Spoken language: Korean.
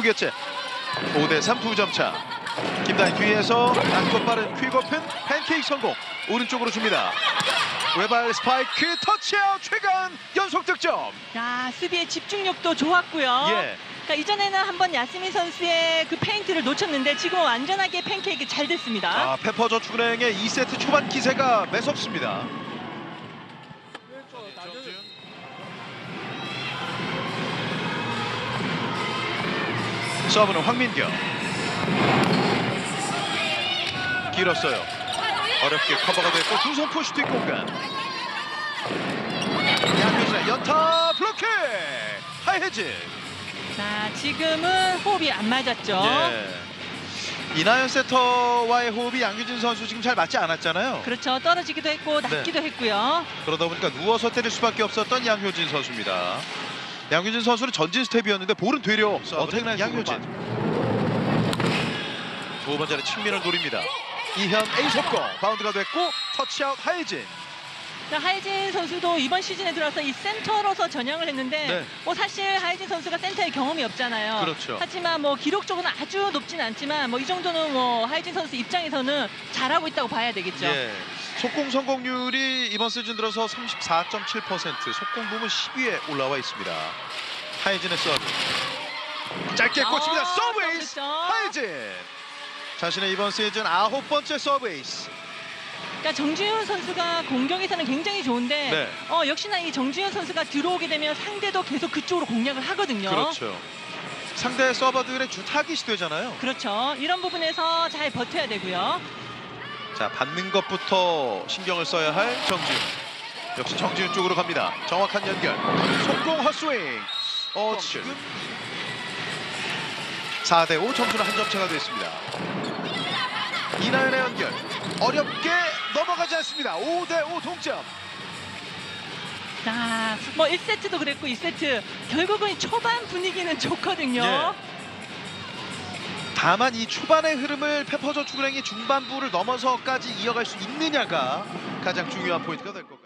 개째 5대3 두점 차. 김다희 뒤에서 낮고 빠른 퀵오픈 팬케이크 성공. 오른쪽으로 줍니다. 외발 스파이크 터치아웃 최강 연속 득점. 야 수비의 집중력도 좋았고요. 예. 그러니까 이전에는 한번 야스민 선수의 그 페인트를 놓쳤는데 지금 완전하게 팬케이크 잘 됐습니다. 아, 페퍼 저축은행의 2세트 초반 기세가 매섭습니다. 서브는 황민경. 길었어요. 어렵게 커버가 됐고 두손 푸시틱 공간. 양효진의 연타 블로킹! 하이헤진. 자 지금은 호흡이 안 맞았죠. 예. 이나연 세터와의 호흡이 양규진 선수 지금 잘 맞지 않았잖아요. 그렇죠. 떨어지기도 했고 네. 낮기도 했고요. 그러다 보니까 누워서 때릴 수밖에 없었던 양효진 선수입니다. 양효진 선수는 전진 스텝이었는데 볼은 되려 어택 양효진. 두 번째는 측면을 노립니다. 이현 A 속공 바운드가 됐고 터치아웃 하이진. 자, 하이진 선수도 이번 시즌에 들어서 이 센터로서 전향을 했는데 네. 뭐 사실 하이진 선수가 센터에 경험이 없잖아요. 그렇죠. 하지만 뭐 기록적으로는 아주 높진 않지만 뭐 이 정도는 뭐 하이진 선수 입장에서는 잘하고 있다고 봐야 되겠죠. 예. 속공 성공률이 이번 시즌 들어서 34.7% 속공 부문 10위에 올라와 있습니다. 하이진의 서브. 짧게 꽂힙니다. 아, 서브 에이스 득점. 하이진. 자신의 이번 시즌 아홉 번째 서브 에이스. 그러니까 정지훈 선수가 공격에서는 굉장히 좋은데 네. 어, 역시나 이 정지훈 선수가 들어오게 되면 상대도 계속 그쪽으로 공략을 하거든요. 그렇죠. 상대 서버들의 주 타깃이 되잖아요. 그렇죠. 이런 부분에서 잘 버텨야 되고요. 자 받는 것부터 신경을 써야 할 정지훈. 역시 정지훈 쪽으로 갑니다. 정확한 연결. 속공 헛스윙. 어 지금 4대 5 점수는 한 점 차가 됐습니다. 이나연의 연결. 어렵게 넘어가지 않습니다. 5대 5 동점. 자, 뭐 1세트도 그랬고 2세트 결국은 초반 분위기는 좋거든요. 예. 다만 이 초반의 흐름을 페퍼저축은행이 중반부를 넘어서까지 이어갈 수 있느냐가 가장 중요한 포인트가 될 겁니다.